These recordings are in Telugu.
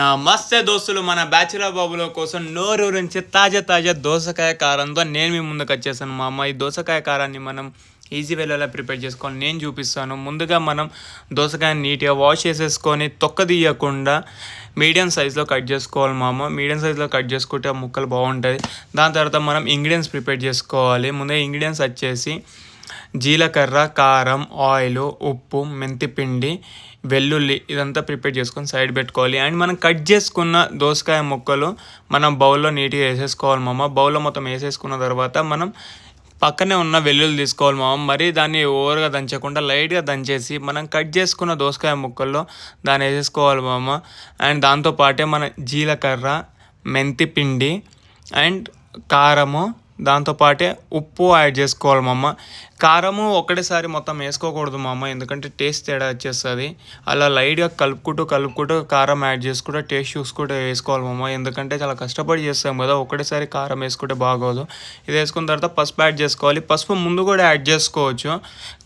నమస్తే దోస్తులు మన బ్యాచులర్ బాబుల కోసం నోరూరించి తాజా తాజా దోసకాయ కారంతో నేను మీ ముందుకు వచ్చేసాను మా అమ్మ. ఈ దోసకాయ కారాన్ని మనం ఈజీ వెళ్ళేలా ప్రిపేర్ చేసుకోవాలి నేను చూపిస్తాను. ముందుగా మనం దోసకాయని నీట్గా వాష్ చేసేసుకొని తొక్క తీయకుండా మీడియం సైజులో కట్ చేసుకోవాలి మా అమ్మ. మీడియం సైజులో కట్ చేసుకుంటే ముక్కలు బాగుంటుంది దాని తర్వాత మనం ఇంగ్రీడియంట్స్ ప్రిపేర్ చేసుకోవాలి. ముందుగా ఇంగ్రీడియంట్స్ వచ్చేసి జీలకర్ర కారం ఆయిల్ ఉప్పు మెంతిపిండి వెల్లుల్లి ఇదంతా ప్రిపేర్ చేసుకొని సైడ్ పెట్టుకోవాలి. అండ్ మనం కట్ చేసుకున్న దోసకాయ ముక్కలు మనం బౌల్లో నీట్గా వేసేసుకోవాలి మామ. బౌల్లో మొత్తం వేసేసుకున్న తర్వాత మనం పక్కనే ఉన్న వెల్లుల్లి తీసుకోవాలి మామ. మరి దాన్ని ఓవర్గా దంచకుండా లైట్గా దంచేసి మనం కట్ చేసుకున్న దోసకాయ ముక్కల్లో దాన్ని వేసేసుకోవాలి మామ. అండ్ దాంతోపాటే మన జీలకర్ర మెంతి పిండి అండ్ కారము దాంతోపాటే ఉప్పు యాడ్ చేసుకోవాలి మా అమ్మ కారము ఒకటేసారి మొత్తం వేసుకోకూడదు మా అమ్మ ఎందుకంటే టేస్ట్ తేడా వచ్చేస్తుంది. అలా లైట్గా కలుపుకుంటూ కలుపుకుంటూ కారం యాడ్ చేసుకుంటూ టేస్ట్ చూసుకుంటూ వేసుకోవాలి మా అమ్మ. ఎందుకంటే చాలా కష్టపడి చేస్తాం కదా ఒకటేసారి కారం వేసుకుంటే బాగోదు. ఇది వేసుకున్న తర్వాత పసుపు యాడ్ చేసుకోవాలి. పసుపు ముందు కూడా యాడ్ చేసుకోవచ్చు.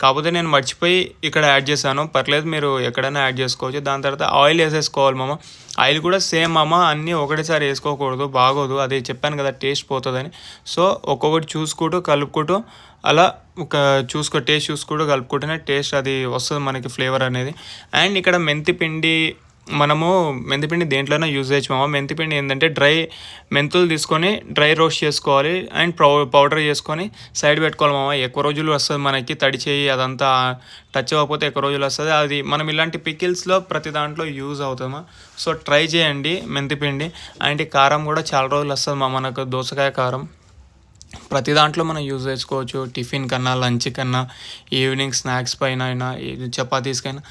కాకపోతే నేను మర్చిపోయి ఇక్కడ యాడ్ చేశాను. పర్లేదు మీరు ఎక్కడైనా యాడ్ చేసుకోవచ్చు. దాని తర్వాత ఆయిల్ వేసేసుకోవాలి మామ ఆయిల్ కూడా సేమ్ మామ అన్నీ ఒకటేసారి వేసుకోకూడదు బాగోదు. అదే చెప్పాను కదా టేస్ట్ పోతుందని. సో ఒక్కొక్కటి చూసుకుంటూ కలుపుకుంటూ అలా ఒక చూసుకో టేస్ట్ చూసుకుంటూ కలుపుకుంటేనే టేస్ట్ అది వస్తుంది మనకి ఫ్లేవర్ అనేది. అండ్ ఇక్కడ మెంతి పిండి మనము మెంతిపిండి దేంట్లోనే యూజ్ చేయొచ్చు మెంతిపిండి ఏంటంటే డ్రై మెంతులు తీసుకొని డ్రై రోస్ట్ చేసుకోవాలి అండ్ పౌ పౌడర్ చేసుకొని సైడ్ పెట్టుకోవాలి మామ. ఎక్కువ రోజులు వస్తుంది మనకి తడి చేయి అదంతా టచ్ అవ్వకపోతే ఎక్కువ రోజులు వస్తుంది. అది మనం ఇలాంటి పికిల్స్లో ప్రతి దాంట్లో యూజ్ అవుతామా సో ట్రై చేయండి మెంతిపిండి అండ్ కారం కూడా చాలా రోజులు వస్తుంది మా మనకు దోసకాయ కారం. ప్రతి దాంట్లో మనం యూజ్ చేసుకోవచ్చు. టిఫిన్ కన్నా లంచ్ కన్నా ఈవినింగ్ స్నాక్స్ పైన అయినా చపాతీస్కైనా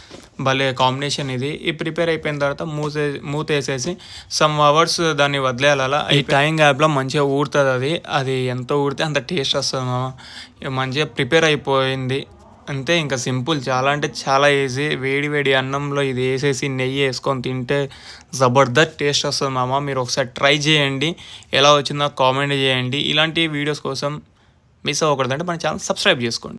భలే కాంబినేషన్ ఇది. ఈ ప్రిపేర్ అయిపోయిన తర్వాత మూసే మూత వేసేసి సమ్ అవర్స్ దాన్ని వదిలేయాలి ఈ టైం గ్యాప్లో మంచిగా ఊరుతుంది అది. అది ఎంత ఊరితే అంత టేస్ట్ వస్తుంది మంచిగా ప్రిపేర్ అయిపోయింది. అంతే ఇంకా సింపుల్. చాలా అంటే చాలా ఈజీ వేడి వేడి అన్నంలో ఇది వేసేసి నెయ్యి వేసుకొని తింటే జబర్దస్త్ టేస్ట్ వస్తుంది మామ. మీరు ఒకసారి ట్రై చేయండి. ఎలా వచ్చిందో కామెంట్ చేయండి. ఇలాంటి వీడియోస్ కోసం మిస్ అవ్వకూడదంటే మన ఛానల్ సబ్స్క్రైబ్ చేసుకోండి.